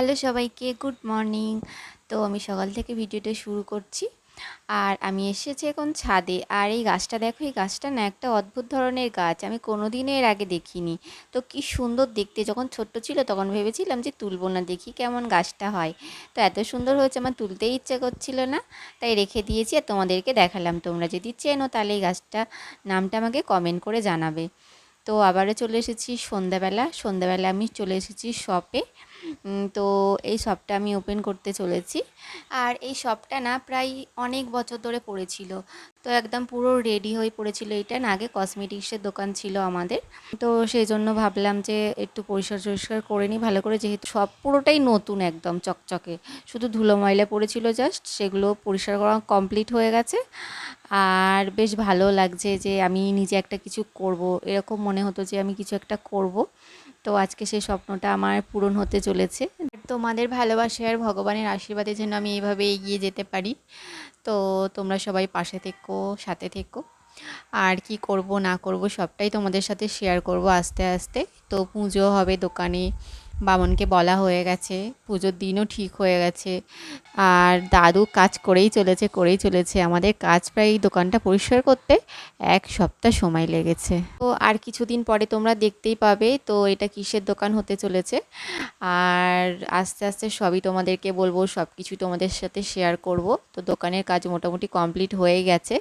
Hello সবাইকে, good morning. তো আমি সকাল থেকে ভিডিওটা শুরু করছি। আর আমি এসেছি এখন ছাদে। আর এই গাছটা দেখো, এই গাছটা না একটা অদ্ভুত ধরনের গাছ। আমি কোনো দিনও এর আগে দেখিনি। তো কি সুন্দর দেখতে। যখন ছোট্ট ছিল তখন ভেবেছিলাম যে তুলবো না, দেখি কেমন গাছটা হয়। তো এত সুন্দর হয়েছে, আমার তুলতেই ইচ্ছে করছিল না। তাই রেখে দিয়েছি আর তোমাদেরকে দেখালাম। তোমরা যদি চেনো তাহলে এই গাছটা নামটা আমাকে কমেন্ট করে জানাবে। তো আবারও চলে এসেছি সন্ধ্যাবেলা। সন্ধ্যাবেলা আমি চলে এসেছি শপে তো এই শপটা আমি ওপেন করতে চলেছি। আর এই শপটা না প্রায় অনেক বছর ধরে পড়েছিল। তো একদম পুরো রেডি হয়ে পড়েছিল। এটা না আগে কসমেটিক্সের দোকান ছিল আমাদের। তো সেই জন্য ভাবলাম যে একটু পরিষ্কার টরিষ্কার করে নিই। ভালো করে যেহেতু সব পুরোটাই নতুন একদম চকচকে। শুধু ধুলো ময়লা পড়েছিল জাস্ট সেগুলো পরিষ্কার করা কমপ্লিট হয়ে গেছে। আর বেশ ভালো লাগছে যে আমি নিজে একটা কিছু করব। এরকম মনে হতো যে আমি কিছু একটা করব। তো আজকে সেই স্বপ্নটা আমার পূরণ হতে চলেছে। তোমাদের ভালোবাসে আর ভগবানের আশীর্বাদের জন্য আমি এইভাবে এগিয়ে যেতে পারি। তো তোমরা সবাই পাশে থেকো, সাথে থেকো। আর কি করব, না করব সবটাই তোমাদের সাথে শেয়ার করব আস্তে আস্তে। তো পুজো হবে দোকানে বামনকে বলা হয়ে গেছে, পুজোর দিনও ঠিক হয়ে গেছে। আর দাদু কাজ করেই চলেছে করেই চলেছে। আমাদের কাজ প্রায় দোকানটা পরিষ্কার করতে এক সপ্তাহ সময় লেগেছে। তো আর কিছুদিন পরে তোমরা দেখতেই পাবে, তো এটা কিসের দোকান হতে চলেছে। আর আস্তে আস্তে সবই তোমাদেরকে বলব সব কিছু তোমাদের সাথে শেয়ার করব। তো দোকানের কাজ মোটামুটি কমপ্লিট হয়ে গেছে।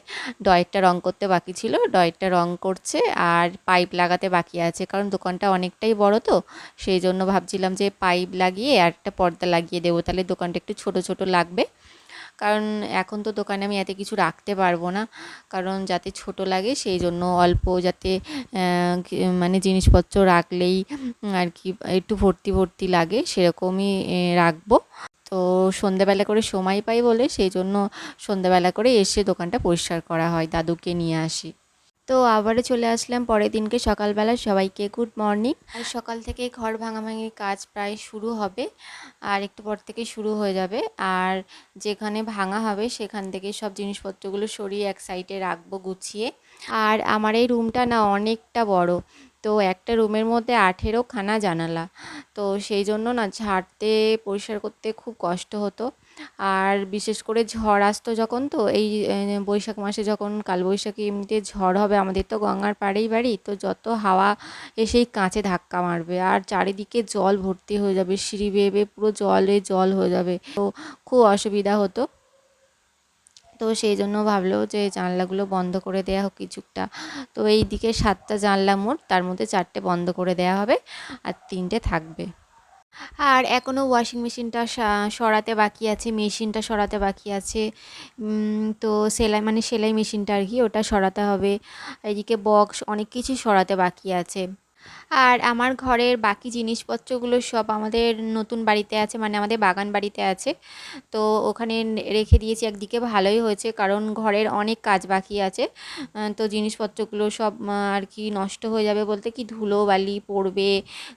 ডয়েরটা রং করতে বাকি ছিল ডয়েরটা রং করছে, আর পাইপ লাগাতে বাকি আছে। কারণ দোকানটা অনেকটাই বড় তো, সেই জন্য ভাবছিলাম যে পাইপ লাগিয়ে আর একটা পর্দা লাগিয়ে দেবো, তাহলে দোকানটা একটু ছোট ছোট লাগবে। কারণ এখন তো দোকানে আমি এত কিছু রাখতে পারব না, কারণ যাতে ছোট লাগে সেই জন্য অল্প যাতে মানে জিনিসপত্র রাখলেই আর কি একটু ভর্তি ভর্তি লাগে সেরকমই রাখব। তো সন্ধ্যাবেলা করে সময় পাই বলে সেই জন্য সন্ধ্যাবেলা করে এসে দোকানটা পরিষ্কার করা হয়, দাদুকে নিয়ে আসি। তো আবারও চলে আসলাম পরের দিনকে সকালবেলা সবাইকে গুড মর্নিং। আর সকাল থেকে ঘর ভাঙাভাঙির কাজ প্রায় শুরু হবে, আর একটু পর থেকে শুরু হয়ে যাবে। আর যেখানে ভাঙা হবে সেখান থেকে সব জিনিসপত্রগুলো সরিয়ে এক সাইডে রাখব গুছিয়ে। আর আমার এই রুমটা না অনেকটা বড়, তো একটা রুমের মধ্যে আঠেরো খানা জানালা। তো সেই জন্য না ঝাড়তে, পরিষ্কার করতে খুব কষ্ট হতো। আর বিশেষ করে ঝড় আসতো যখন তো, এই বৈশাখ মাসে যখন কালবৈশাখী এমনিতে ঝড় হবে আমাদের তো গঙ্গার পাড়েই বাড়ি, তো যত হাওয়া এসেই কাঁচে ধাক্কা মারবে আর চারিদিকে জল ভর্তি হয়ে যাবে, সিঁড়ি বেয়ে বেয়ে পুরো জলে জল হয়ে যাবে, তো খুব অসুবিধা হতো। তো সেই জন্য ভাবলো যে জানলাগুলো বন্ধ করে দেওয়া হোক কিছুটা তো এই দিকে সাতটা জানলা মোট তার মধ্যে চারটে বন্ধ করে দেওয়া হবে আর তিনটে থাকবে। আর এখনও ওয়াশিং মেশিনটা সরাতে বাকি আছে মেশিনটা সরাতে বাকি আছে। তো সেলাই মানে সেলাই মেশিনটা আর কি, ওটা সরাতে হবে। এদিকে বক্স অনেক কিছু সরাতে বাকি আছে। আর আমার ঘরের বাকি জিনিসপত্রগুলো সব আমাদের নতুন বাড়িতে আছে মানে আমাদের বাগান বাড়িতে আছে। তো ওখানে রেখে দিয়েছি, একদিকে ভালোই হয়েছে, কারণ ঘরের অনেক কাজ বাকি আছে। তো জিনিসপত্রগুলো সব আর কি নষ্ট হয়ে যাবে বলতে কি, ধুলো বালি পড়বে,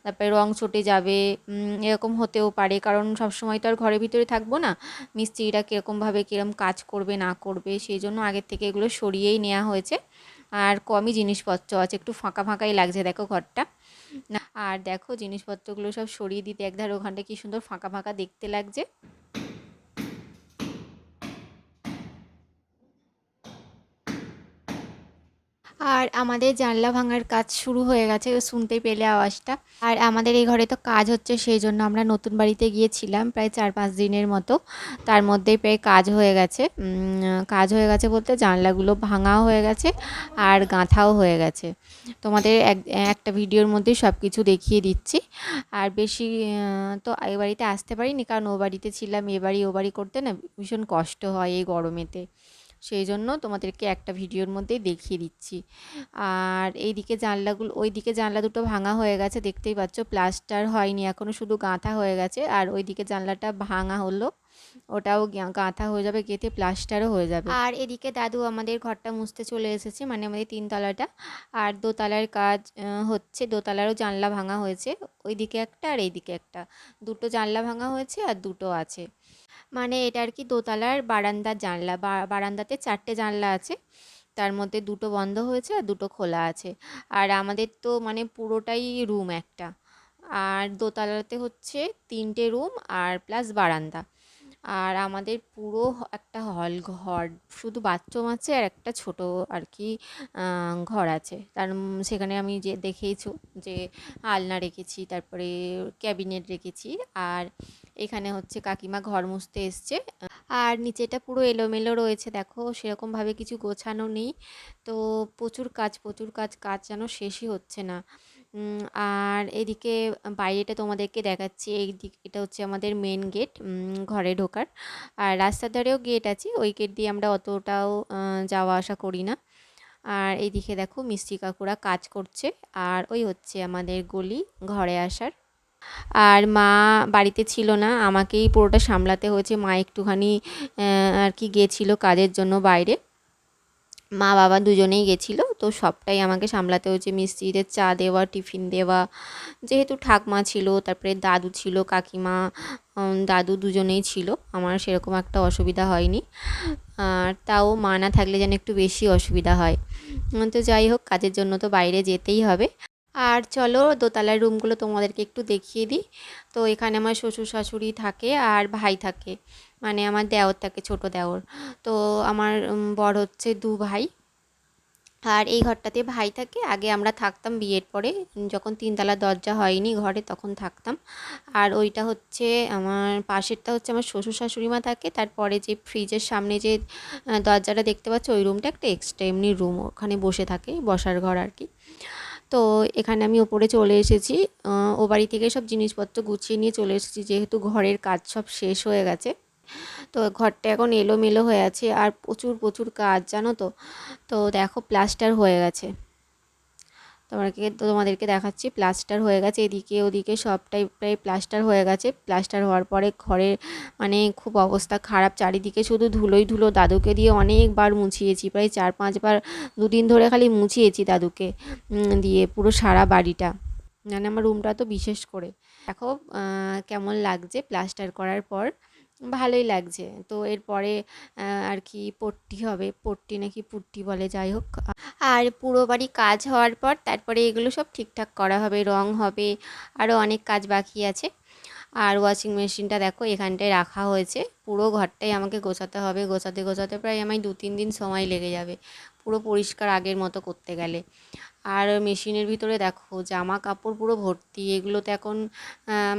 তারপরে রং চটে যাবে এরকম হতেও পারে। কারণ সবসময় তো আর ঘরের ভিতরে থাকব না। মিস্ত্রিরা কীরকমভাবে কীরকম কাজ করবে, না করবে, সেই জন্য আগের থেকে এগুলো সরিয়েই নেওয়া হয়েছে। আর কমই জিনিসপত্র আছে, একটু ফাঁকা ফাঁকাই লাগছে, দেখো ঘরটা। আর দেখো জিনিসপত্রগুলো সব সরিয়ে দিতে, একধার ওখানটা কি সুন্দর ফাঁকা ফাঁকা দেখতে লাগছে। আর আমাদের জানলা ভাঙার কাজ শুরু হয়ে গেছে শুনতে পেলে আওয়াজটা। আর আমাদের এই ঘরে তো কাজ হচ্ছে, সেই জন্য আমরা নতুন বাড়িতে গিয়েছিলাম প্রায় চার পাঁচ দিনের মতো। তার মধ্যেই প্রায় কাজ হয়ে গেছে। কাজ হয়ে গেছে বলতে জানলাগুলো ভাঙাও হয়ে গেছে আর গাঁথাও হয়ে গেছে। তোমাদের এক, একটা ভিডিওর মধ্যেই সব কিছু দেখিয়ে দিচ্ছি। আর বেশি তো এ বাড়িতে আসতে পারিনি কারণ ও বাড়িতে ছিলাম, এ বাড়ি ও বাড়ি করতে না ভীষণ কষ্ট হয় এই গরমেতে। সেই জন্য তোমাদেরকে একটা ভিডিওর মধ্যেই দেখিয়ে দিচ্ছি। আর এই দিকে জানলাগুলো ওই দিকে জানলা দুটো ভাঙা হয়ে গেছে, দেখতেই পাচ্ছ প্লাস্টার হয়নি এখনও শুধু গাঁথা হয়ে গেছে। আর ওই দিকে জানলাটা ভাঙা হলো, ওটাও গাঁথা হয়ে যাবে, গেঁথে প্লাস্টারও হয়ে যাবে। আর এদিকে দাদু আমাদের ঘরটা মুছতে চলে এসেছে মানে আমাদের তিনতলাটা। আর দোতলার কাজ হচ্ছে, দোতলারও জানলা ভাঙা হয়েছে ওই দিকে একটা আর এইদিকে একটা। দুটো জানলা ভাঙা হয়েছে আর দুটো আছে। মানে এটা আর কি দোতলার বারান্দার জানলা বারান্দাতে চারটে জানলা আছে। তার মধ্যে দুটো বন্ধ হয়েছে আর দুটো খোলা আছে। আর আমাদের তো মানে পুরোটাই রুম একটা। আর দোতলাতে হচ্ছে তিনটে রুম আর প্লাস বারান্দা। আর আমাদের পুরো একটা হল ঘর, শুধু বাথরুম আছে আর একটা ছোট আর কি ঘর আছে। তার সেখানে আমি যে দেখেইছো যে আলনা রেখেছি, তারপরে ক্যাবিনেট রেখেছি আর এখানে হচ্ছে কাকিমা ঘর মুছতে এসছে। আর নিচেটা পুরো এলোমেলো রয়েছে, দেখো সেরকমভাবে কিছু গোছানো নেই। তো প্রচুর কাজ প্রচুর কাজ কাজ যেন শেষই হচ্ছে না। আর এদিকে বাইরেটা তোমাদেরকে দেখাচ্ছি, এই দিক, এটা হচ্ছে আমাদের মেন গেট ঘরে ঢোকার। আর রাস্তার ধারেও গেট আছে, ওই গেট দিয়ে আমরা অতটাও যাওয়া আসা করি না। আর এইদিকে দেখো মিষ্টি কাকুরা কাজ করছে, আর ওই হচ্ছে আমাদের গলি ঘরে আসার। আর মা বাড়িতে ছিল না, আমাকেই পুরোটা সামলাতে হয়েছে, মা একটুখানি আর কি গেছিল কাজের জন্য বাইরে। মা বাবা দুজনেই গেছিল, তো সবটাই আমাকে সামলাতে হয়েছে। মিস্ত্রিদের চা দেওয়া, টিফিন দেওয়া, যেহেতু ঠাকমা ছিল, তারপরে দাদু ছিল, কাকিমা দাদু দুজনেই ছিল, আমার সেরকম একটা অসুবিধা হয়নি। আর তাও মা না থাকলে যেন একটু বেশি অসুবিধা হয়। তো যাই হোক, কাজের জন্য তো বাইরে যেতেই হবে। আর চলো, দোতলার রুমগুলো তোমাদেরকে একটু দেখিয়ে দিই। তো এখানে আমার শ্বশুর শাশুড়ি থাকে আর ভাই থাকে। মানে আমার দেওর থাকে, ছোট দেওর। তো আমার বর হচ্ছে দু ভাই। আর এই ঘরটাতে ভাই থাকে। আগে আমরা থাকতাম বিয়ের পরে। যখন তিনতলা দরজা হয়নি ঘরে তখন থাকতাম। আর ওইটা হচ্ছে আমার পাশেরটা হচ্ছে আমার শ্বশুর শাশুড়ি মা থাকে। তারপরে যে ফ্রিজের সামনে যে দরজাটা দেখতে পাচ্ছ, ওই রুমটা একটা এক্সট্রা এমনি রুম ওখানে বসে থাকে, বসার ঘর আর কি। তো এখানে আমি ওপরে চলে এসেছি। ও বাড়ি থেকে সব জিনিসপত্র গুছিয়ে নিয়ে চলে এসেছি। যেহেতু ঘরের কাজ সব শেষ হয়ে গেছে। তো ঘরটা এখন এলোমেলো হয়ে আছে আর প্রচুর প্রচুর কাজ, জানো তো? তো দেখো, প্লাস্টার হয়ে গেছে। তোমাকে, তোমাদেরকে দেখাচ্ছি, প্লাস্টার হয়ে গেছে, এদিকে, ওদিকে সবটাই প্রায় প্লাস্টার হয়ে গেছে। প্লাস্টার হওয়ার পরে ঘরের মানে খুব অবস্থা খারাপ, চারিদিকে শুধু ধুলোই ধুলো। দাদুকে দিয়ে অনেকবার মুছিয়েছি, প্রায় চার, পাঁচবার, দুদিন ধরে খালি মুছিয়েছি দাদুকে দিয়ে পুরো সারা বাড়িটা। মানে আমার রুমটা তো বিশেষ করে। দেখো কেমন লাগছে প্লাস্টার করার পর। ভালোই লাগছে। তো এরপরে আর কি পট্টি হবে। পট্টি নাকি পুট্টি বলে, যাই হোক। আর পুরো বাড়ি কাজ হওয়ার পর তারপরে এগুলো সব ঠিকঠাক করা হবে, রং হবে আরও অনেক কাজ বাকি আছে। আর ওয়াশিং মেশিনটা দেখো, এখানটায় রাখা হয়েছে। পুরো ঘরটাই আমাকে গোছাতে হবে। গোছাতে গোছাতে প্রায় আমায় দু তিন দিন সময় লেগে যাবে। পুরো পরিষ্কার আগের মতো করতে গেলে। আর মেশিনের ভিতরে দেখো জামা কাপড় পুরো ভর্তি এগুলো তো এখন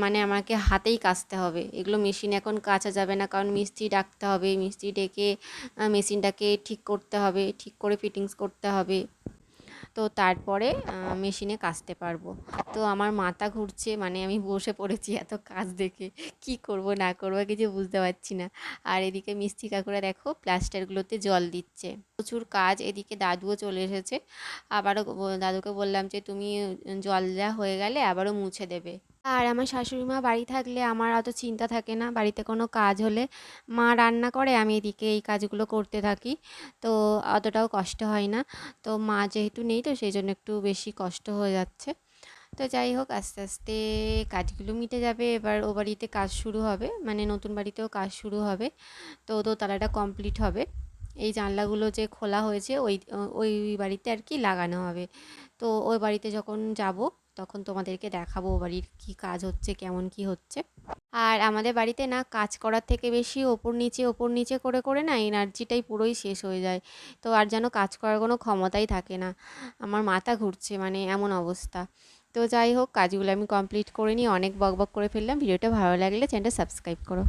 মানে আমাকে হাতেই কাচতে হবে। এগুলো মেশিন এখন কাচা যাবে না, কারণ মিস্ত্রি ডাকতে হবে, মিস্ত্রি ডেকে মেশিনটাকে ঠিক করতে হবে, ঠিক করে ফিটিংস করতে হবে। তো তারপরে মেশিনে কাচতে পারব। তো আমার মাথা ঘুরছে মানে আমি বসে পড়েছি এত কাজ দেখে। কি করব, না করব, কিছু বুঝতে পারছি না। আর এদিকে মিস্ত্রি কাকুরা দেখো, প্লাস্টারগুলোতে জল দিচ্ছে। প্রচুর কাজ, এদিকে দাদুও চলে এসেছে। আবারও দাদুকে বললাম যে, তুমি জল দেওয়া হয়ে গেলে আবারও মুছে দেবে। আর আমার শাশুড়ি মা বাড়ি থাকলে আমার অত চিন্তা থাকে না। বাড়িতে কোনো কাজ হলে মা রান্না করে, আমি এদিকে এই কাজগুলো করতে থাকি। তো অতটাও কষ্ট হয় না। তো মা যেহেতু নেই, তো সেই জন্য একটু বেশি কষ্ট হয়ে যাচ্ছে। তো যাই হোক, আস্তে আস্তে কাজগুলো মিটে যাবে। এবার ও বাড়িতে কাজ শুরু হবে মানে নতুন বাড়িতেও কাজ শুরু হবে। তো দোতলাটা কমপ্লিট হবে। এই জানলাগুলো যে খোলা হয়েছে, ওই ওই বাড়িতে আর কি লাগানো হবে। তো ওই বাড়িতে যখন যাব তখন তোমাদেরকে দেখাবো বাড়ির কি কাজ হচ্ছে, কেমন কি হচ্ছে। আর আমাদের বাড়িতে না কাজ করার থেকে বেশি ওপর নিচে ওপর নিচে করে করে না এনার্জিটাই পুরোই শেষ হয়ে যায়। তো আর যেন কাজ করার কোনো ক্ষমতাই থাকে না। আমার মাথা ঘুরছে মানে এমন অবস্থা। তো যাই হোক, কাজগুলো আমি কমপ্লিট করে নিই অনেক বক বক করে ফেললাম। ভিডিওটা ভালো লাগলে চ্যানেলটা সাবস্ক্রাইব করো।